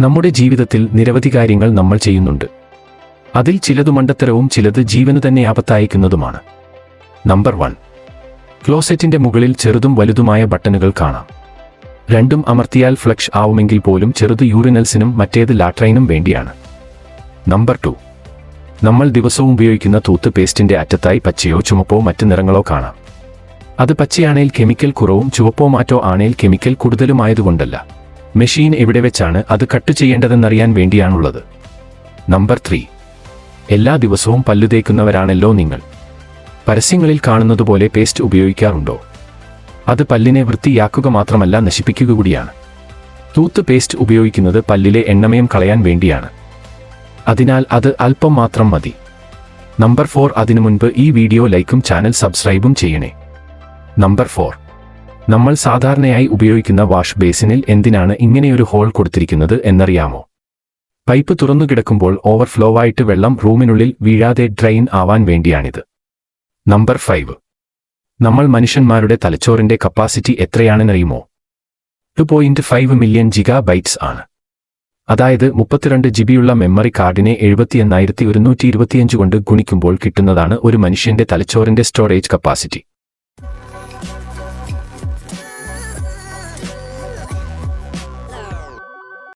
നമ്മുടെ ജീവിതത്തിൽ നിരവധി കാര്യങ്ങൾ നമ്മൾ ചെയ്യുന്നുണ്ട്. അതിൽ ചിലത് മണ്ടത്തരവും ചിലത് ജീവന് തന്നെ ആപത്തായിക്കുന്നതുമാണ്. Number one. ക്ലോസറ്റിന്റെ മുകളിൽ ചെറുതും വലുതുമായ ബട്ടണുകൾ കാണാം. രണ്ടും അമർത്തിയാൽ ഫ്ലക്ഷ് ആവുമെങ്കിൽ പോലും ചെറുത് യൂറിനൽസിനും മറ്റേത് ലാട്രൈനും വേണ്ടിയാണ്. Number two. നമ്മൾ ദിവസവും ഉപയോഗിക്കുന്ന തൂത്ത് പേസ്റ്റിന്റെ അറ്റത്തായി പച്ചയോ ചുമപ്പോ മറ്റ് നിറങ്ങളോ കാണാം. അത് പച്ചയാണേൽ കെമിക്കൽ കുറവും ചുവപ്പോ മാറ്റോ ആണേൽ കെമിക്കൽ കൂടുതലുമായതുകൊണ്ടല്ല. മെഷീൻ എവിടെ വെച്ചാണ് അത് കട്ട് ചെയ്യേണ്ടതെന്നറിയാൻ വേണ്ടിയാണുള്ളത്. Number three. എല്ലാ ദിവസവും പല്ലു തേക്കുന്നവരാണല്ലോ നിങ്ങൾ. പരസ്യങ്ങളിൽ കാണുന്നതുപോലെ പേസ്റ്റ് ഉപയോഗിക്കാറുണ്ടോ? അത് പല്ലിനെ വൃത്തിയാക്കുക മാത്രമല്ല നശിപ്പിക്കുക കൂടിയാണ്. തൂത്ത് പേസ്റ്റ് ഉപയോഗിക്കുന്നത് പല്ലിലെ എണ്ണമയം കളയാൻ വേണ്ടിയാണ്. അതിനാൽ അത് അല്പം മാത്രം മതി. നമ്പർ ഫോർ അതിനു മുൻപ് ഈ വീഡിയോ ലൈക്കും ചാനൽ സബ്സ്ക്രൈബും ചെയ്യണേ. Number four. നമ്മൾ സാധാരണയായി ഉപയോഗിക്കുന്ന വാഷ് ബേസിനിൽ എന്തിനാണ് ഇങ്ങനെയൊരു ഹോൾ കൊടുത്തിരിക്കുന്നത് എന്നറിയാമോ? പൈപ്പ് തുറന്നു കിടക്കുമ്പോൾ ഓവർഫ്ലോ ആയിട്ട് വെള്ളം റൂമിനുള്ളിൽ വീഴാതെ ഡ്രെയിൻ ആവാൻ വേണ്ടിയാണിത്. Number five. നമ്മൾ മനുഷ്യന്മാരുടെ തലച്ചോറിന്റെ capacity എത്രയാണെന്നറിയുമോ? Two point five million giga bytes ആണ്. അതായത് മുപ്പത്തിരണ്ട് ജിബിയുള്ള മെമ്മറി കാർഡിനെ എഴുപത്തി എണ്ണായിരത്തി ഒരുന്നൂറ്റി ഇരുപത്തിയഞ്ച് കൊണ്ട് ഗുണിക്കുമ്പോൾ കിട്ടുന്നതാണ് ഒരു മനുഷ്യന്റെ തലച്ചോറിന്റെ സ്റ്റോറേജ് കപ്പാസിറ്റി.